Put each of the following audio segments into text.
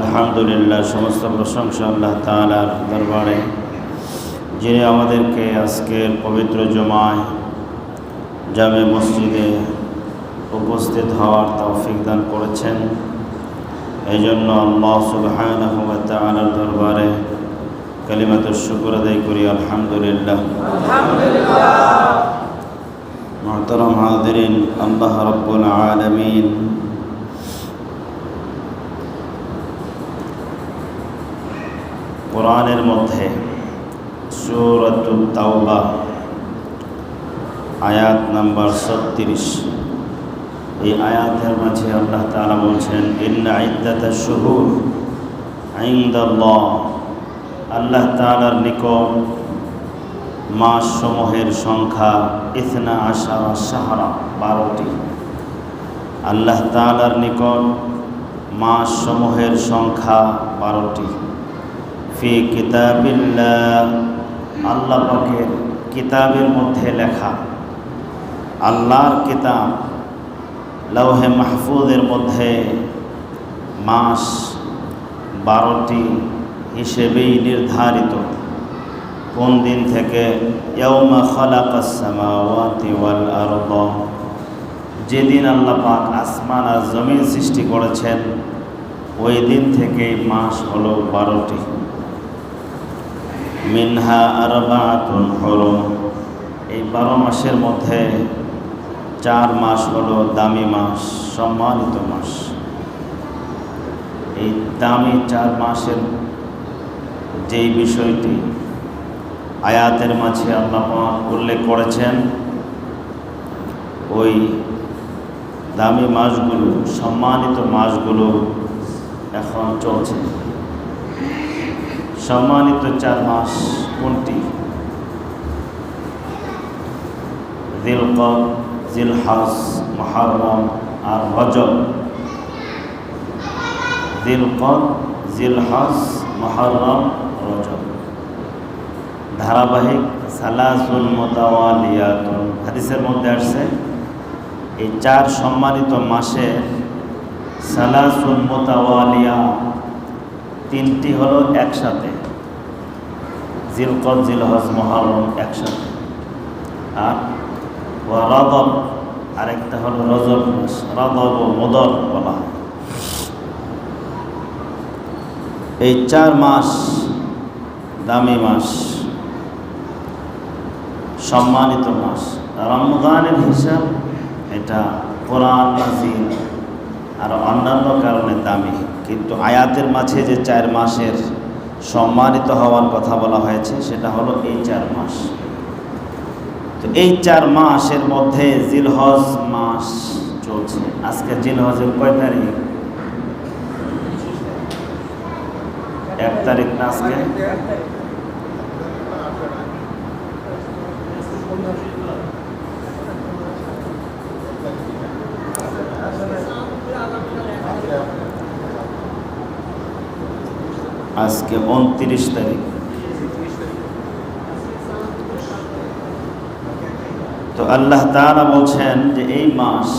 আলহামদুলিল্লাহ, সমস্ত প্রশংসা আল্লাহ তালার দরবারে। যিনি আমাদেরকে আজকের পবিত্র জমায় জামে মসজিদে উপস্থিত হওয়ার তৌফিক দান করেছেন। এই জন্য আল্লাহ তাআলার দরবারে কালিমাত শুকর আদায় করি, আলহামদুলিল্লাহ। মহতরম হাদিরিন আল্লাহ রব্বুল আলামিন। কোরআনের মধ্যে সুরতুল তাওবা, আয়াত নাম্বার ছত্রিশ। এই আয়াতের মাঝে আল্লাহ তাআলা বলছেন, ইন্না ইদ্দাতা শুহুর আইন্দাল্লাহ আল্লাহ তাআলার নিকট মাস সমূহের সংখ্যা ইথনা আশা সাহারা বারোটি। আল্লাহ তাআলার নিকট মাস সমূহের সংখ্যা বারোটি। ফি কিতাবিল্লাহ। আল্লাহ পাকের কিতাবের মধ্যে লেখা। আল্লাহর কিতাব লৌহে মাহফুজের মধ্যে মাস বারোটি হিসেবেই নির্ধারিত। কোন দিন থেকে? যেদিন আল্লাহ পাক আসমান আর জমিন সৃষ্টি করেছেন, ওই দিন থেকে মাস হলো বারোটি। মিনহা আরবাতুন হরম। এই বারো মাসের মধ্যে চার মাস হলো দামি মাস, সম্মানিত মাস। এই দামি চার মাসের যেই বিষয়টি আয়াতের মাঝে আল্লাহ উল্লেখ করেছেন, ওই দামি মাসগুলো, সম্মানিত মাসগুলো এখন চলছে। সম্মানিত চার মাস কোনটি? জিলহাস মহারম আর রজব। দিলকদ জিলহাস মহারম, রজব। ধারাবাহিক সালাসুল মোতাওয়ালিয়াতুন। হাদিসের মধ্যে আসছে, এই চার সম্মানিত মাসে সালাসুল মোতাওয়ালিয়া তিনটি হলো একসাথে। জিলকদ জিলহজ, মহারম একসাথে। আর রদব আরেকটা হলো রজব মাস রদব ও মদর বলা এই চার মাস দামি মাস, সম্মানিত মাস। রমজানের হিসাব এটা কোরআন নাজির আর অন্যান্য কারণে দামি। কিন্তু আয়াতের মাঝে যে চার মাসের সম্মানিত হওয়ার কথা বলা হয়েছে, সেটা হলো এই চার মাস। তো এই চার মাসের মধ্যে জিলহজ মাস চলছে। আজকে জিলহজের কয় তারিখ? এক তারিখ না আজকে? আজকে উনত্রিশ তারিখ। তো আল্লাহ তাআলা বলছেন যে এই মাস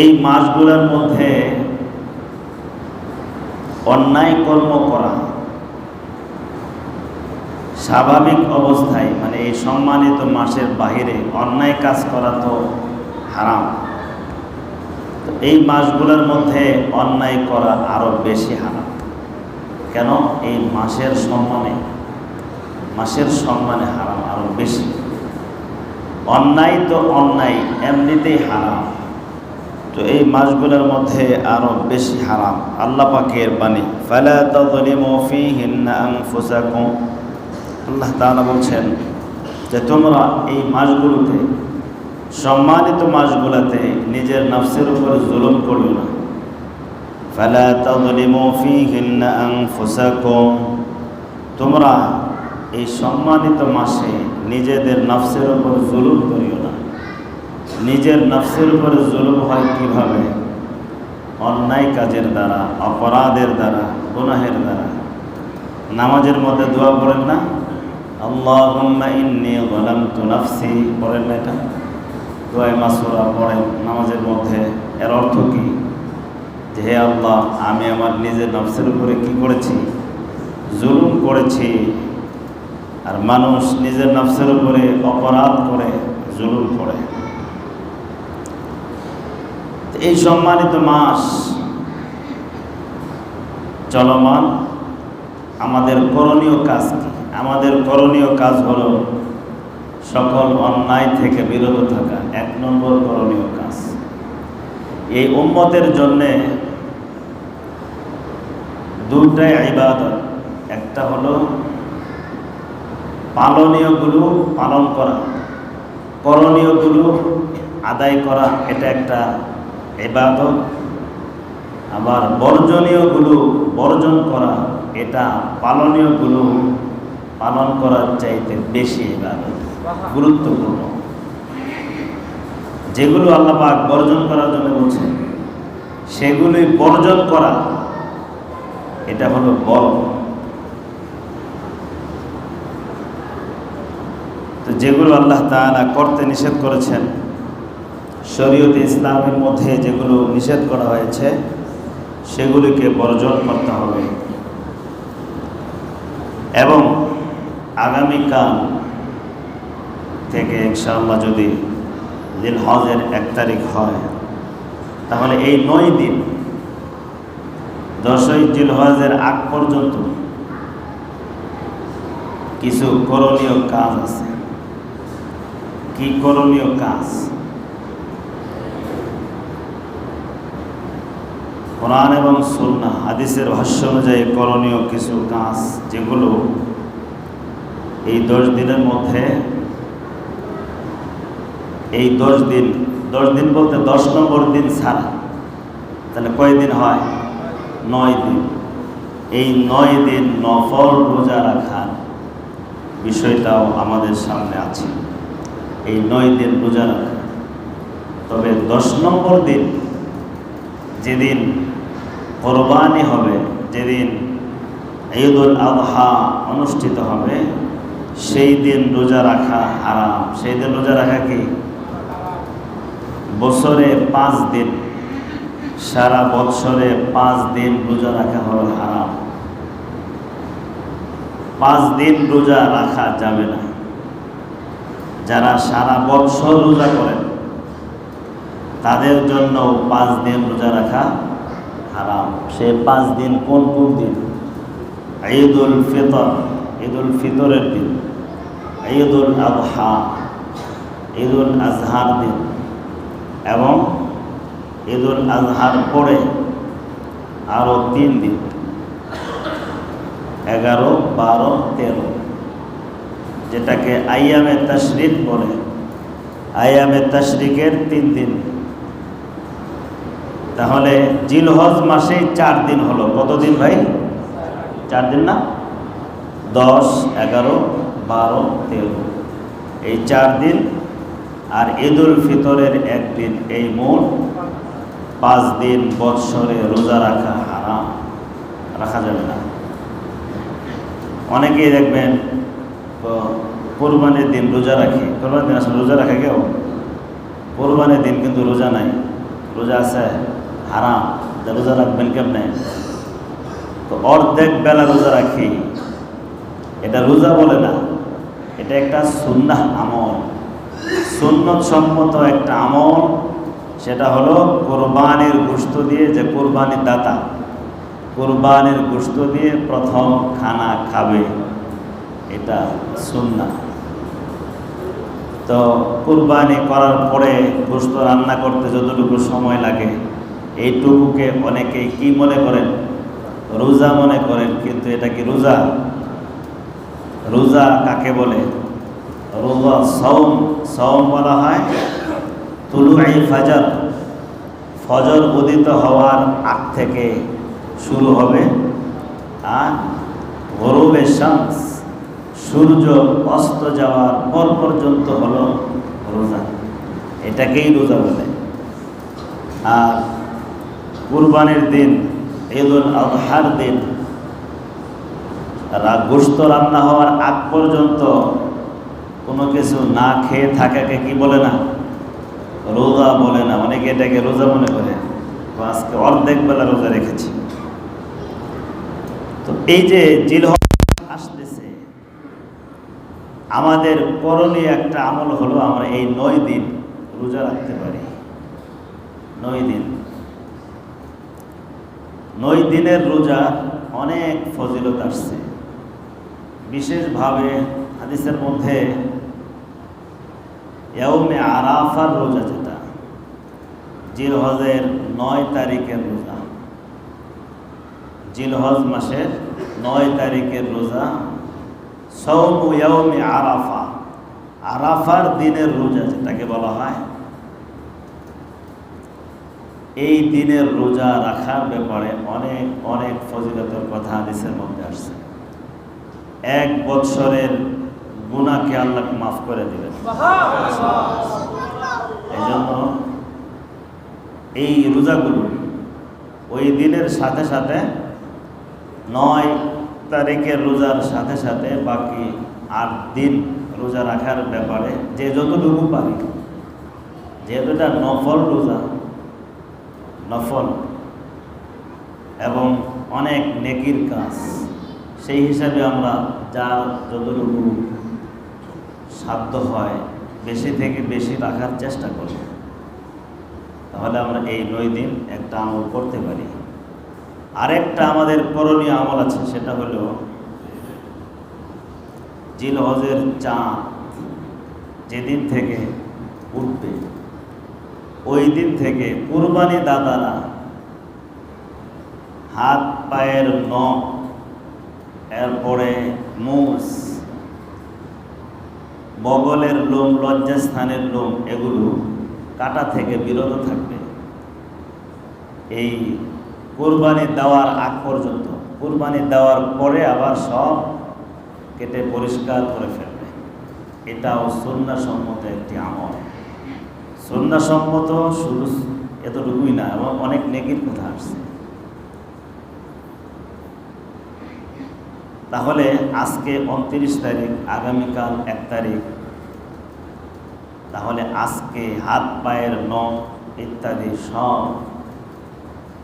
এই মাসগুলোর মধ্যে অন্যায় কর্ম করা স্বাভাবিক অবস্থায় মানে এই সম্মানিত মাসের বাহিরে অন্যায় কাজ করা তো হারাম। এই মাসগুলোর মধ্যে অন্যায় করা আরও বেশি হারাম। কেন? এই মাসের সম্মানে মাসের সম্মানে হারাম আরও বেশি। অন্যায় তো অন্যায়, এমনিতেই হারাম। তো এই মাসগুলোর মধ্যে আরও বেশি হারাম। আল্লাহ পাকের বাণী, ফালা আল্লাহ তাআলা বলছেন যে, তোমরা এই মাসগুলোতে সম্মানিত মাসগুলোতে নিজের নফসের উপর জুলুম করো না। ফালা তাযলিমু ফীহিন্না আনফুসাকুম। তোমরা এই সম্মানিত মাসে নিজেদের নফসের উপর জুলুম করিও না। নিজের নফসের উপর জুলুম হয় কীভাবে? অন্যায় কাজের দ্বারা, অপরাধের দ্বারা, গুনাহের দ্বারা। নামাজের মধ্যে দোয়া পড়েন না? আল্লাহুম্মা ইন্নী যালামতু নাফসি। পড়েন না এটা? দোয়াই মাসুরা পড়েন নামাজের মধ্যে। এর অর্থ কি? যে হে আল্লাহ, আমি আমার নিজের নফসের উপরে কি করেছি? জুলুম করেছি। আর মানুষ নিজের নফসের উপরে অপরাধ করে, জুলুম করে। এই সম্মানিত মাস চলমান। আমাদের করণীয় কাজ কি? আমাদের করণীয় কাজ হলো সকল অন্যায় থেকে বিরত থাকা এক নম্বর করণীয় কাজ। এই উম্মতের জন্যে দুটাই ইবাদত। একটা হলো পালনীয়গুলো পালন করা, করণীয়গুলো আদায় করা, এটা একটা ইবাদত। আবার বর্জনীয়গুলো বর্জন করা, এটা পালনীয়গুলো পালন করার চাইতে বেশি ইবাদত। গুরুত্বপূর্ণ। যেগুলো আল্লাহ পাক বর্জন করার জন্য বলছেন, সেগুলি বর্জন করা, এটা হলো বল। তো যেগুলো আল্লাহ তাআলা করতে নিষেধ করেছেন, শরীয়ত ইসলামের মধ্যে যেগুলো নিষেধ করা হয়েছে, সেগুলিকে বর্জন করতে হবে। এবং আগামীকাল থেকে ইনশাআল্লাহ যদি দিন হজের এক তারিখ হয়, তাহলে এই নয় দিন, দশই জিল হজের আগ পর্যন্ত কিছু করণীয় কাজ আছে। কি করণীয় কাজ? কোরআন এবং সুন্না, হাদিসের ভাষ্য অনুযায়ী করণীয় কিছু কাজ যেগুলো এই দশ দিনের মধ্যে এই দশ দিন দশ দিন বলতে দশ নম্বর দিন ছাড়া। তাহলে কয় দিন হয়? নয় দিন। এই নয় দিন নফল রোজা রাখার বিষয়টাও আমাদের সামনে আছে। এই নয় দিন রোজা রাখা। তবে দশ নম্বর দিন যেদিন কোরবানি হবে, যেদিন ঈদ উল আদহা অনুষ্ঠিত হবে, সেই দিন রোজা রাখা আরাম সেই দিন রোজা রাখা কি? বছরে পাঁচ দিন। সারা বৎসরে পাঁচ দিন রোজা রাখা হল হারাম। পাঁচ দিন রোজা রাখা যাবে না। যারা সারা বৎসর রোজা করেন, তাদের জন্য পাঁচ দিন রোজা রাখা হারাম। সে পাঁচ দিন কোন কোন দিন? ঈদ উল ফিতর। ঈদ উল ফিতরের দিন। ঈদ উল আবহা ঈদ উল আজহার দিন। এবং ঈদ উল আজহার পরে আরও তিন দিন, এগারো, বারো, তেরো, যেটাকে আইয়ামে তশরিক বলে। আইয়ামে তশরিকের তিন দিন। তাহলে জিলহজ মাসে চার দিন হলো। কতদিন ভাই? চার দিন না? দশ, এগারো, বারো, তেরো। এই চার দিন আর ঈদ উল ফিতরের একদিন এই মোট পাঁচ দিন বৎসরে রোজা রাখা হারাম, রাখা যাবে না। অনেকেই দেখবেন কোরবানির দিন রোজা রাখে। কোরবানির দিন আসলে রোজা রাখে কেউ? কোরবানির দিন কিন্তু রোজা নাই। রোজা আছে, হারাম। রোজা রাখবেন কেমনে? তো অর্ধেক বেলা রোজা রাখি। এটা রোজা বলে না, এটা একটা সুন্নাহ আমল। সুন্নত সম্মত একটা আমল, সেটা হলো কোরবানির গোস্ত দিয়ে যে কোরবানির দাতা, কোরবানির গোস্ত দিয়ে প্রথম খানা খাবে, এটা সুন্না তো কুরবানি করার পরে গোস্ত রান্না করতে যতটুকু সময় লাগে, এইটুকুকে অনেকেই কি মনে করেন? রোজা মনে করেন, কিন্তু এটা কি রোজা? রোজা কাকে বলে? রোজা সৌম সৌম বলা হয়। তুলুই ফাজর, ফজর উদিত হওয়ার আগ থেকে শুরু হবে। আর গরুবে শামস, সূর্য অস্ত যাওয়ার পর পর্যন্ত হলো রোজা। এটাকেই রোজা বলে। আর কুরবানির দিন, ঈদুল আজহার দিন গোস্ত রান্না হওয়ার আগ পর্যন্ত কোনো কিছু না খেয়ে থাকাকে কি বলে না? রোজা বলে না। অনেকে এটাকে রোজা মনে করে? আজকে অর্ধেক বেলা রোজা রেখেছি। তো এই যে জিল আসতেছে, আমাদের করণীয় একটা আমল হলো আমরা এই নয় দিন রোজা রাখতে পারি। নয় দিন। নয় দিনের রোজা অনেক ফজিলত আসছে। বিশেষভাবে হাদিসের মধ্যে, ইয়াউমে আরাফার রোজা যেটা, জিলহজের নয় তারিখের রোজা। জিলহজ মাসের নয় তারিখের রোজা সৌম ইয়াউমে আরাফা। আরাফার দিনের রোজা যেটাকে বলা হয়। এই দিনের রোজা রাখার ব্যাপারে অনেক অনেক ফজিলতের কথা হাদিসের মধ্যে আসছে। এক বৎসরের গুণাকে আল্লাহ মাফ করে দিবেন। এই জন্য এই রোজাগুলো ওই দিনের সাথে সাথে নয় তারিখের রোজার সাথে সাথে বাকি আট দিন রোজা রাখার ব্যাপারে যে যতটুকু পারি যেহেতু এটা নফল রোজা, নফল এবং অনেক নেকির কাজ, সেই হিসাবে আমরা যার যতটুকু সাধ্য হয় বেশি থেকে বেশি রাখার চেষ্টা করব তাহলে আমরা এই নয় দিন একটা আমল করতে পারি। আরেকটা আমাদের করণীয় আমল আছে, সেটা হলো জিল হজের চাঁদ যেদিন থেকে উঠবে, ওই দিন থেকে কুরবানি দাদারা হাত, পায়ের নখ, এরপরে মুস বগলের লোম, লজ্জাস্থানের লোম, এগুলো কাটা থেকে বিরত থাকবে। এই কোরবানি দেওয়ার আগ পর্যন্ত, কোরবানি দেওয়ার পরে আবার সব কেটে পরিষ্কার করে ফেলবে। এটাও সন্ন্যাসম্মত একটি আমল। সন্ন্যাসম্মত শুধু এতটুকুই না, এবং অনেক নেকির কথা আসছে। তাহলে আজকে উনত্রিশ তারিখ, আগামীকাল এক তারিখ। তাহলে আজকে হাত পায়ের নখ ইত্যাদি সব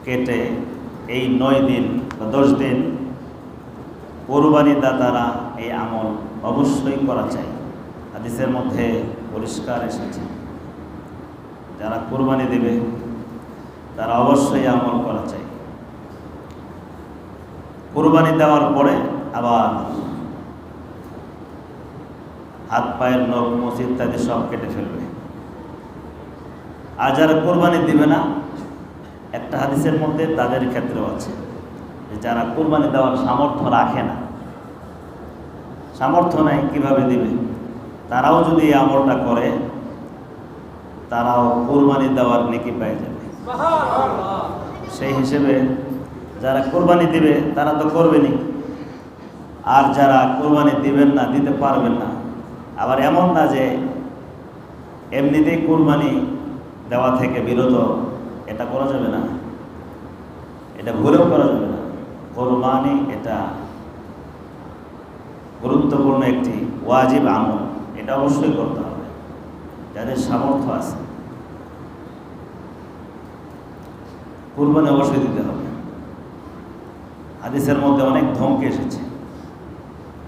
কেটে এই নয় দিন বা দশ দিন কোরবানি দাতারা এই আমল অবশ্যই করা চাই। হাদিসের মধ্যে পরিষ্কার এসেছে। যারা কোরবানি দেবে, তারা অবশ্যই আমল করা চাই। কোরবানি দেওয়ার পরে আবার হাত পায়ের নখ মুখ ইত্যাদি সব কেটে ফেলবে। আর যারা কোরবানি দিবে না। একটা হাদিসের মধ্যে তাদের ক্ষেত্রেও আছে যারা কোরবানি দেওয়ার সামর্থ্য রাখে না সামর্থ্য নাই কীভাবে দিবে? তারাও যদি এই আমলটা করে তারাও কোরবানি দেওয়ার নেকি পেয়ে যাবে। সেই হিসেবে যারা কোরবানি দিবে তারা তো করবেনই। আর যারা কোরবানি দিবেন না, দিতে পারবেন না। আবার এমন না যে এমনিতেই কোরবানি দেওয়া থেকে বিরত, এটা করা যাবে না। এটা ভুলেও করা যাবে না। কোরবানি এটা গুরুত্বপূর্ণ একটি ওয়াজিব আমল। এটা অবশ্যই করতে হবে। যাদের সামর্থ্য আছে। কুরবানি অবশ্যই দিতে হবে। হাদিসের মধ্যে অনেক ধমকে এসেছে।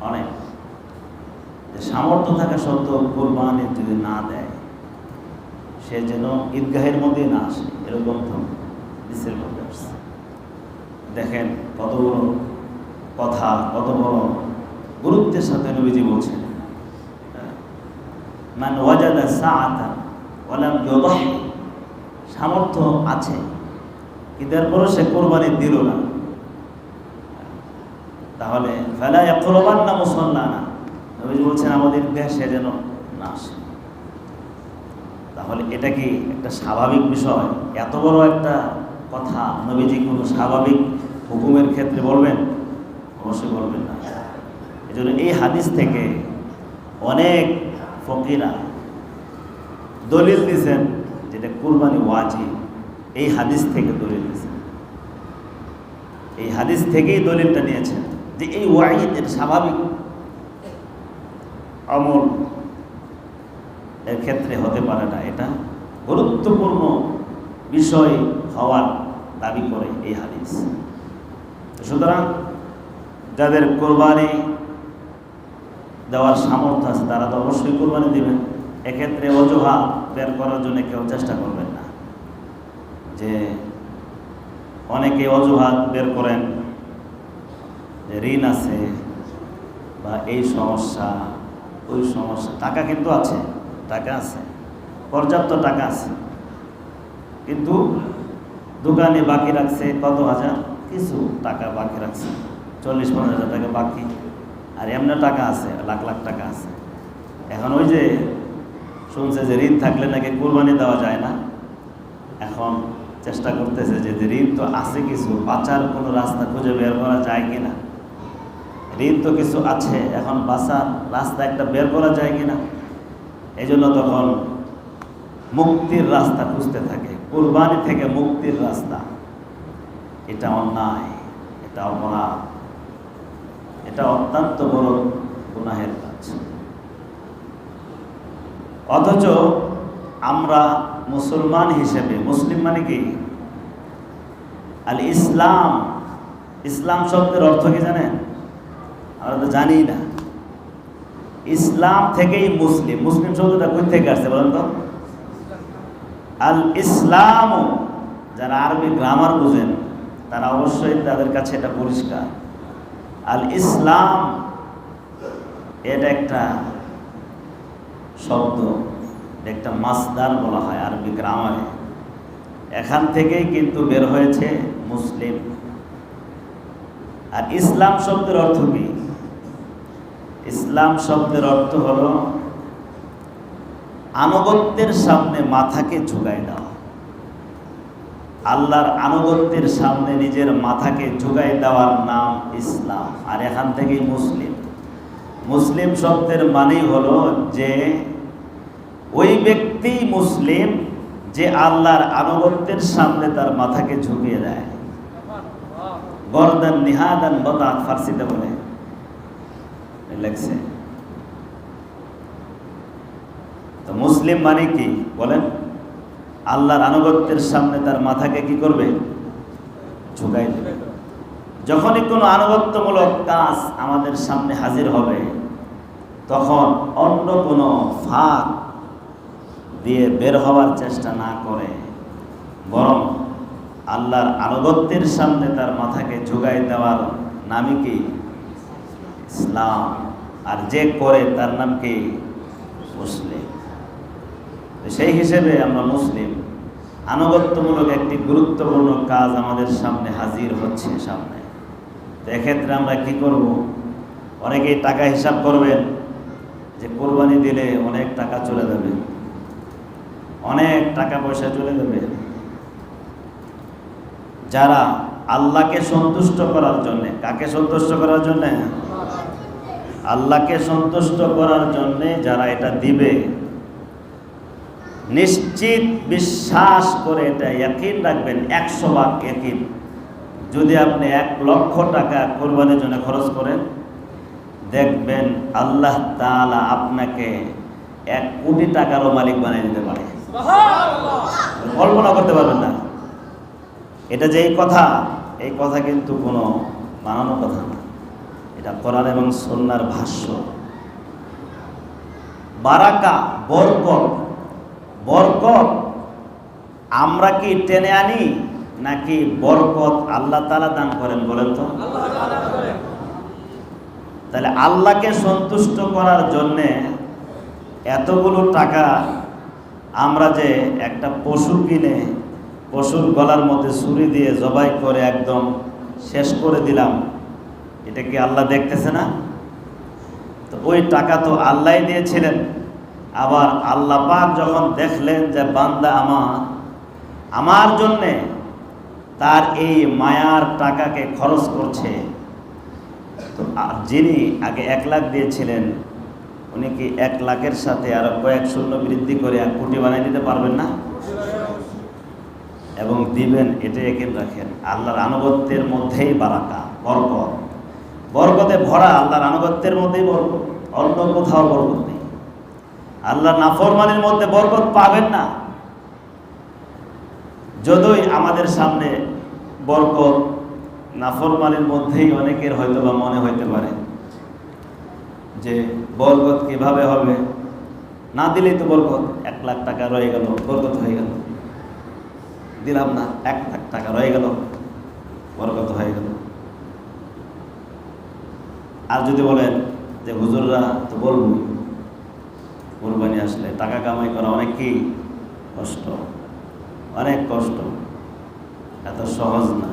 অনেক। সামর্থ্য থাকা সত্ত্বেও কোরবানি যদি না দেয়, সে যেন ঈদগাহের মধ্যে না আসে, এরকম মধ্যে আসছে। দেখেন কত বড় কথা, কত বড় গুরুত্বের সাথে নবীজি বলছেন মান ওয়াজাদা সাআতা ওয়ালাম ইউদাহি সামর্থ্য আছে, কিন্তু এরপরও সে কোরবানি দিল না। তাহলে, ফেলা একরবান না মুসল্লানা নবীজি বলছেন, আমাদের দেশে যেন না আসে। তাহলে এটা কি একটা স্বাভাবিক বিষয়? এত বড় একটা কথা নবীজি কোনো স্বাভাবিক হুকুমের ক্ষেত্রে বলবেন? অবশ্যই বলবেন না। এই জন্য এই হাদিস থেকে অনেক ফকিরা দলিল দিয়েছেন যেটা কুরবানি ওয়াজি এই হাদিস থেকে দলিল দিয়েছেন। এই হাদিস থেকেই দলিলটা নিয়েছেন। যে এই ওয়াইদ এর স্বাভাবিক আমল এর ক্ষেত্রে হতে পারে না। এটা গুরুত্বপূর্ণ বিষয় হওয়ার দাবি করে এই হাদিস। সুতরাং যাদের কোরবানি দেওয়ার সামর্থ্য আছে, তারা তো অবশ্যই কোরবানি দেবেন। এক্ষেত্রে অজুহাত বের করার জন্য কেউ চেষ্টা করবেন না। যে অনেকে অজুহাত বের করেন ঋণ আছে বা এই সমস্যা, ওই সমস্যা, টাকা কিন্তু আছে, টাকা আছে, পর্যাপ্ত টাকা আছে। কিন্তু দোকানে বাকি রাখছে কত হাজার? কিছু টাকা বাকি রাখছে, চল্লিশ, পঞ্চাশ হাজার টাকা বাকি। আর এমনি টাকা আছে, লাখ লাখ টাকা আছে। এখন ওই যে শুনছে যে ঋণ থাকলে নাকি কোরবানি দেওয়া যায় না। এখন চেষ্টা করতেছে যে ঋণ তো আছে কিছু, বাঁচার কোনো রাস্তা খুঁজে বের করা যায় কিনা। ঋণ তো কিছু আছে, এখন বাঁচার রাস্তা একটা বের করা যায় কিনা? এই জন্য তখন মুক্তির রাস্তা খুঁজতে থাকে, কোরবানি থেকে মুক্তির রাস্তা। এটা অন্যায়, এটা অপরাধ, এটা অত্যন্ত বড় গুনাহের কাজ। অথচ আমরা মুসলমান হিসেবে, মুসলিম মানে কি? আল ইসলাম ইসলাম শব্দের অর্থ কি জানেন? আমরা তো জানি না। ইসলাম থেকেই মুসলিম। মুসলিম শব্দটা কই থেকে আসছে বলেন তো? আল ইসলাম যারা আরবি গ্রামার বুঝেন, তারা অবশ্যই তাদের কাছে এটা পরিষ্কার। আল ইসলাম এটা একটা শব্দ একটা মাসদার বলা হয় আরবি গ্রামারে এখান থেকেই কিন্তু বের হয়েছে মুসলিম। আর ইসলাম শব্দের অর্থ কি? ইসলাম শব্দের অর্থ হলো আনুগত্যের সামনে মাথাকে ঝুঁকাই দেওয়া। আল্লাহর আনুগত্যের সামনে নিজের মাথাকে ঝুঁকাই দেওয়ার নাম ইসলাম। আর এখান থেকেই মুসলিম। মুসলিম শব্দের মানেই হলো যে ওই ব্যক্তি মুসলিম যে আল্লাহর আনুগত্যের সামনে তার মাথাকে ঝুঁকিয়ে দেয়। গরদান নিহাদান বদাত ফার্সিতে বলে। লেখছে তো মুসলিম মানে কি? বলেন। আল্লাহর আনুগত্যের সামনে তার মাথাকে কি করবে? ঝুঁকাই দেবে। যখনই কোনো আনুগত্যমূলক কাজ আমাদের সামনে হাজির হবে, তখন অন্য কোনো ফাঁক দিয়ে বের হওয়ার চেষ্টা না করে, বরং আল্লাহর আনুগত্যের সামনে তার মাথাকে ঝুঁকাই দেওয়ার নামই কি ইসলাম, আর যে করে তার নাম কি? মুসলিম। সেই হিসেবে আমরা মুসলিম। আনুগত্যমূলক একটি গুরুত্বপূর্ণ কাজ আমাদের সামনে হাজির হচ্ছে সামনে। তো এক্ষেত্রে আমরা কি করব? অনেকেই টাকা হিসাব করবেন যে কোরবানি দিলে অনেক টাকা চলে যাবে। অনেক টাকা পয়সা চলে যাবে। যারা আল্লাহকে সন্তুষ্ট করার জন্যে, কাকে সন্তুষ্ট করার জন্যে? আল্লাহকে সন্তুষ্ট করার জন্যে যারা এটা দিবে নিশ্চিত বিশ্বাস করে এটা একই রাখবেন একশো ভাগ একই যদি আপনি এক লক্ষ টাকা কোরবানির জন্য খরচ করেন দেখবেন আল্লাহ তাআলা আপনাকে এক কোটি টাকারও মালিক বানিয়ে দিতে পারে। কল্পনা করতে পারবেন না। এটা যে এই কথা এই কথা কিন্তু কোনো বানানো কথা না। এটা কোরআন এবং সন্ন্যার ভাষ্য। বারাকা বরকত। বরকত আমরা কি টেনে আনি নাকি বরকত আল্লাহ তালা দান করেন বলেন তো? তাহলে আল্লাহকে সন্তুষ্ট করার জন্যে এতগুলো টাকা আমরা যে একটা পশু কিনে পশুর গলার মধ্যে ছুরি দিয়ে জবাই করে একদম শেষ করে দিলাম এটা কি আল্লাহ দেখতেছে না? তো ওই টাকা তো আল্লাহ দিয়েছিলেন। আবার আল্লাহ পাক যখন দেখলেন যে বান্দা আমার আমার জন্যে তার এই মায়ার টাকাকে খরচ করছে, তো আ- যিনি আগে এক লাখ দিয়েছিলেন, উনি কি এক লাখের সাথে আরও কয়েক শূন্য বৃদ্ধি করে এক কোটি বানিয়ে দিতে পারবেন না? এবং দিবেন এটা একে রাখেন। আল্লাহর আনুগত্যের মধ্যেই বারাকা বরকত বরকতে ভরা আল্লাহর আনুগত্যের মধ্যেই বরকত, অন্য কোথাও বরকত নেই। আল্লাহ নাফরমানের মধ্যে বরকত পাবেন না। যতই আমাদের সামনে বরকত নাফরমানের মধ্যেই অনেকের হয়তো বা মনে হইতে পারে যে বরকত কীভাবে হবে? না দিলেই তো বরকত, এক লাখ টাকা রয়ে গেল, বরকত হয়ে গেল। দিলাম না, এক লাখ টাকা রয়ে গেল, বরকত হয়ে গেল। আর যদি বলেন যে, হুজুররা তো বলবই। কোরবানি আসলে টাকা কামাই করা অনেক কি কষ্ট, অনেক কষ্ট। এত সহজ না।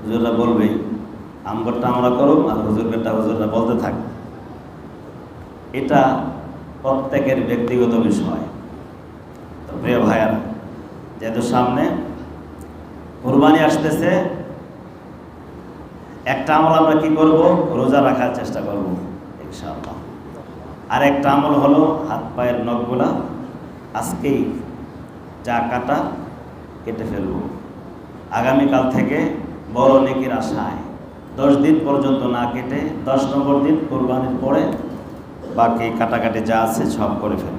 হুজুররা বলবেই, আমগরটা আমরা করব আর হুজুরটা হুজুররা বলতে থাক। এটা প্রত্যেকের ব্যক্তিগত বিষয়। তো প্রিয় ভাইয়ারা, যেহেতু সামনে কোরবানি আসতেছে একটা আমল আমরা কি করব? রোজা রাখার চেষ্টা করব, ইনশাআল্লাহ। আর একটা আমল হলো হাত পায়ের নখগুলা আজকেই যা কাটা কেটে ফেলব। আগামীকাল থেকে বড় নেকির আশায় দশ দিন পর্যন্ত না কেটে দশ নম্বর দিন কোরবানির পরে বাকি কাটাকাটি যা আছে সব করে ফেলব।